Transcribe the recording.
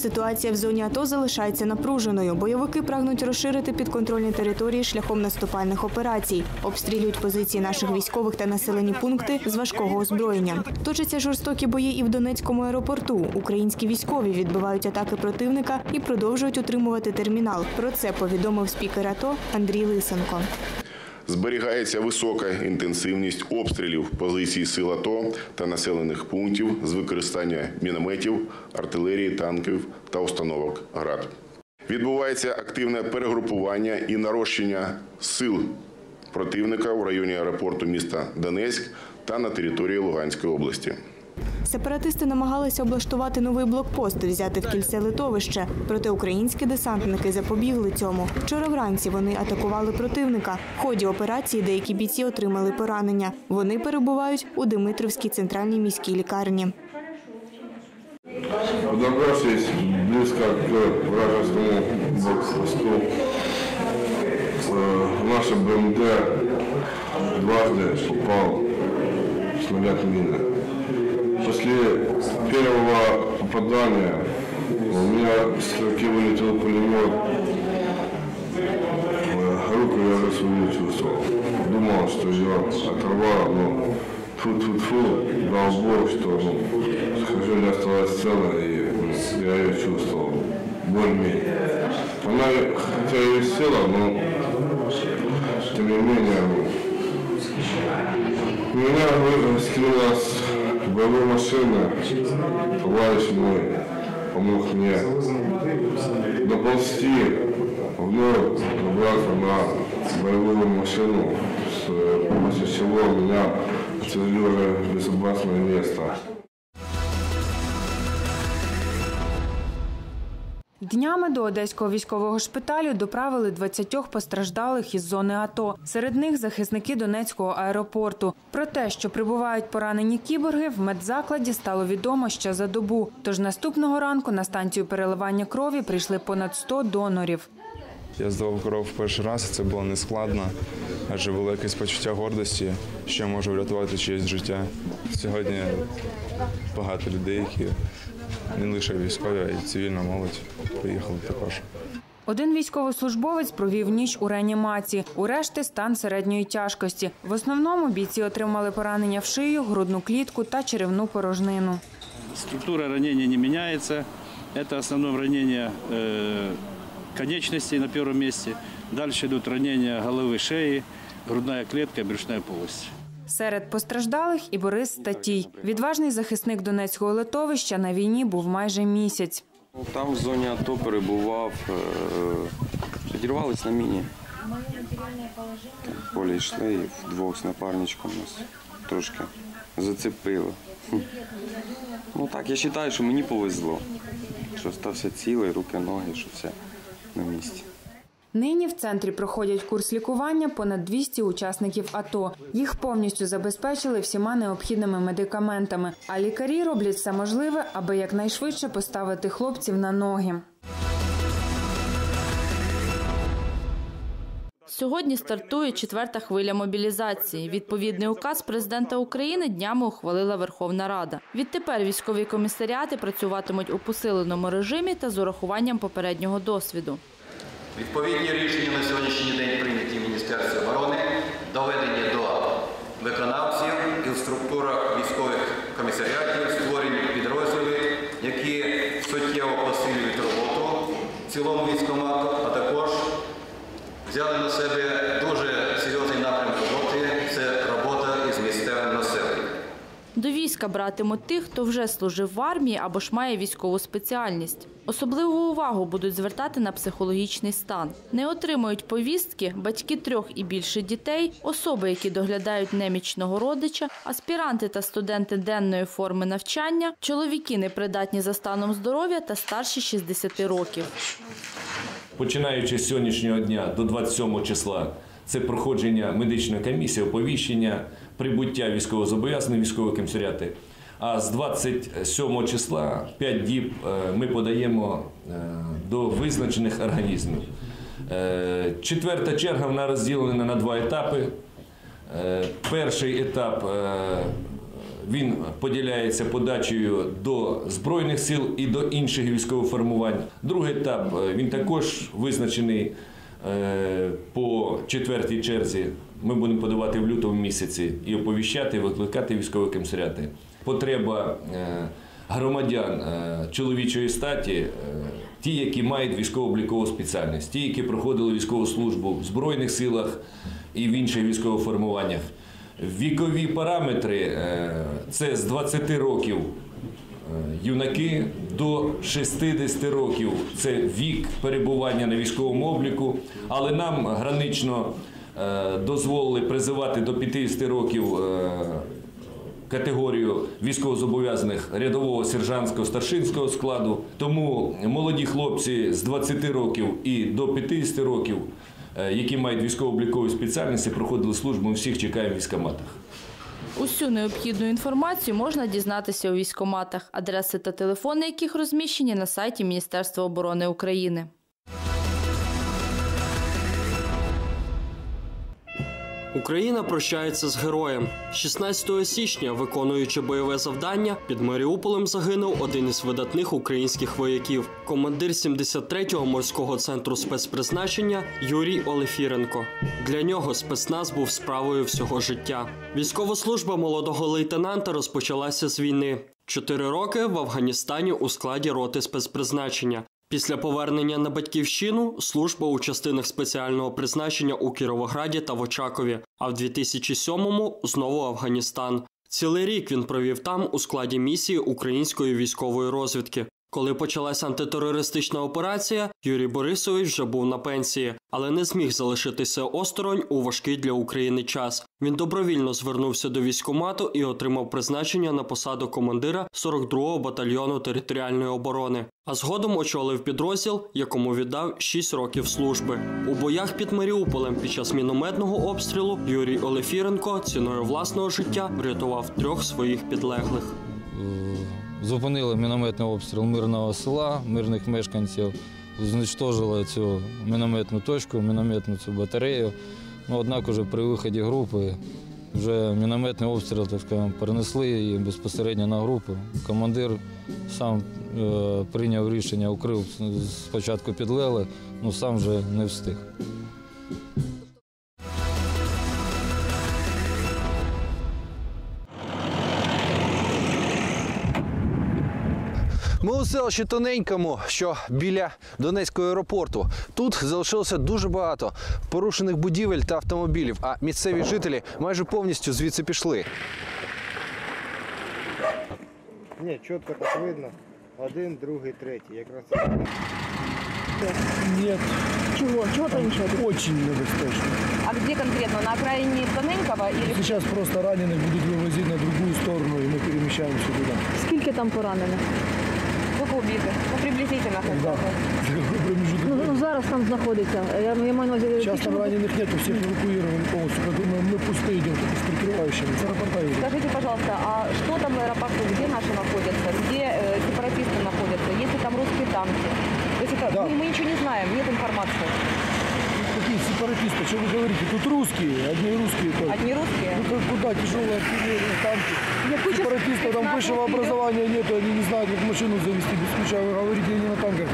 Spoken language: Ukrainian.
ситуація в зоні АТО залишається напруженою. Бойовики прагнуть розширити підконтрольні території шляхом наступальних операцій, обстрілюють позиції наших військових та населені пункти з важкого озброєння. Точаться жорстокі бої і в Донецькому аеропорту. Українські військові відбивають атаки противника і продовжують утримувати термінал. Про це повідомив спікер АТО Андрій Лисенко. Зберігається висока інтенсивність обстрілів позицій сил АТО та населених пунктів з використання мінометів, артилерії, танків та установок ГРАД. Відбувається активне перегрупування і нарощення сил противника в районі аеропорту міста Донецьк та на території Луганської області. Сепаратисти намагалися облаштувати новий блокпост, взяти в кільце литовище. Проте українські десантники запобігли цьому. Вчора вранці вони атакували противника. В ході операції деякі бійці отримали поранення. Вони перебувають у Димитрівській центральній міській лікарні. Подобравшись близко к вражескому блокпосту, э, наша БМД дважды попал снаряд мины. После первого попадания у меня с руки вылетел пулемет. Руку я уже свою чувствовал. Думал, что ее оторвало, но фу-фу-фу, дал Бог, что ну, скажу, не осталась цела, и я ее чувствовал. Более-менее. Она хотя и висела, но тем не менее, ну, меня вы- боевой машины, товарищ мой помог мне доползти вновь обратно на боевую машину, с- после чего меня отвезли уже в безопасное место. Днями до одеського військового шпиталю доправили 20 постраждалих із зони АТО. Серед них захисники Донецького аеропорту. Про те, що прибувають поранені кіборги, в медзакладі стало відомо ще за добу. Тож наступного ранку на станцію переливання крові прийшли понад 100 донорів. Я здавав кров перший раз, це було нескладно, адже якесь почуття гордості, що можу врятувати чиєсь життя. Сьогодні багато людей, які не лише військові, а й цивільна молодь приїхали також. Один військовослужбовець провів ніч у реанімації. У решти стан середньої тяжкості. В основному бійці отримали поранення в шию, грудну клітку та черевну порожнину. Структура ранения не меняется. Это основное ранение э, конечностей на первом месте. Дальше идут ранения головы, шеи, грудная клетка, брюшная полость. Серед постраждалих і Борис Статій. Відважний захисник Донецького литовища на війні був майже місяць. Там в зоні АТО перебував, е, підірвались на міні. Полі йшли і вдвох з напарничком нас трошки зацепило. Ну так, я вважаю, що мені повезло, що стався цілий, руки, ноги, що все на місці. Нині в центрі проходять курс лікування понад 200 учасників АТО. Їх повністю забезпечили всіма необхідними медикаментами. А лікарі роблять все можливе, аби якнайшвидше поставити хлопців на ноги. Сьогодні стартує четверта хвиля мобілізації. Відповідний указ президента України днями ухвалила Верховна Рада. Відтепер військові комісаріати працюватимуть у посиленому режимі та з урахуванням попереднього досвіду. Відповідні рішення на сьогоднішній день прийняті в Міністерстві оборони, доведені до виконавців і в структурах військових комісаріатів створені підрозділи, які суттєво посилюють роботу в цілому військомату, а також взяли на себе дуже серйозний напрямок роботи це робота із місцевим населенням. До війська братимуть тих, хто вже служив в армії або ж має військову спеціальність. Особливу увагу будуть звертати на психологічний стан. Не отримують повістки батьки трьох і більше дітей, особи, які доглядають немічного родича, аспіранти та студенти денної форми навчання, чоловіки непридатні за станом здоров'я та старші 60 років. починаючи з сьогоднішнього дня до 27 числа, це проходження медичної комісії, оповіщення, прибуття військовозобов'язаних військових комісаріати. А з 27 числа 5 діб е, ми подаємо е, до визначених організмів. Е, Четверта черга вона розділена на два етапи. Перший етап він поділяється подачею до Збройних сил і до інших військових формувань. Другий етап він також визначений по четвертій черзі. Ми будемо подавати в лютому місяці і оповіщати, викликати військові комісаріати. Потреба е, громадян е, чоловічої статі, е, ті, які мають військово-облікову спеціальність, ті, які проходили військову службу в Збройних силах і в інших військових формуваннях. Вікові параметри е, це з 20 років е, юнаки до 60 років це вік перебування на військовому обліку, але нам гранично е, дозволили призивати до 50 років е, категорію військовозобов'язаних рядового сержантського старшинського складу. Тому молоді хлопці з 20 років і до 50 років, е, які мають військово-облікові спеціальності, проходили службу. Ми всіх чекаємо в військкоматах. Усю необхідну інформацію можна дізнатися у військоматах, адреси та телефони яких розміщені на сайті Міністерства оборони України. Україна прощається з героєм. 16 січня, виконуючи бойове завдання, під Маріуполем загинув один із видатних українських вояків, командир 73-го морського центру спецпризначення Юрій Олефіренко. Для нього спецназ був справою всього життя. Військова служба молодого лейтенанта розпочалася з війни. Чотири роки в Афганістані у складі роти спецпризначення. Після повернення на батьківщину служба у частинах спеціального призначення у Кіровограді та в Очакові, а в 2007-му знову Афганістан. Цілий рік він провів там у складі місії української військової розвідки. Коли почалась антитерористична операція, Юрій Борисович вже був на пенсії, але не зміг залишитися осторонь у важкий для України час. Він добровільно звернувся до військкомату і отримав призначення на посаду командира 42-го батальйону територіальної оборони. А згодом очолив підрозділ, якому віддав 6 років служби. У боях під Маріуполем під час мінометного обстрілу Юрій Олефіренко ціною власного життя врятував трьох своїх підлеглих. Зупинили мінометний обстріл мирного села, мирних мешканців, знищили цю мінометну точку, мінометну цю батарею. Ну, однак уже при виході групи вже мінометний обстріл, так скажемо, перенесли її безпосередньо на групу. Командир сам е, прийняв рішення, укрив спочатку підлели, ну сам вже не встиг. селищі Тоненькому, що біля Донецького аеропорту. Тут залишилося дуже багато порушених будівель та автомобілів, а місцеві жителі майже повністю звідси пішли. Ні, чітко так видно. Один, другий, третій. Якраз Нет. Чего? Чего там еще? Очень небезпечно. А где конкретно? На окраине Тоненького или... Сейчас просто раненых будут вывозить на другую сторону, и мы перемещаемся туда. Скільки там поранених? Сколько убитих? Ну, приблизительно. Да. Ну, ну, зараз там знаходиться. Я, я маю на увазі... Сейчас там раненых нет, всех эвакуировали полностью. Как мы, мы пустые идем, только с прикрывающими. С аэропорта едем. Скажите, пожалуйста, а что там в аэропорту? Где наши находятся? Где э, сепаратисты находятся? Есть ли там русские танки? То есть это, Да. мы, мы ничего не знаем, нет информации. Какие сепаратисты? Что вы говорите? Тут русские, одни русские только. Одни русские? Ну как, куда тяжелые артиллерия, танки? Нет, куча Сепаратистов там спецназа высшего вперед. образования нету, они не знают, как машину завести без ключа. Вы говорите, они на танках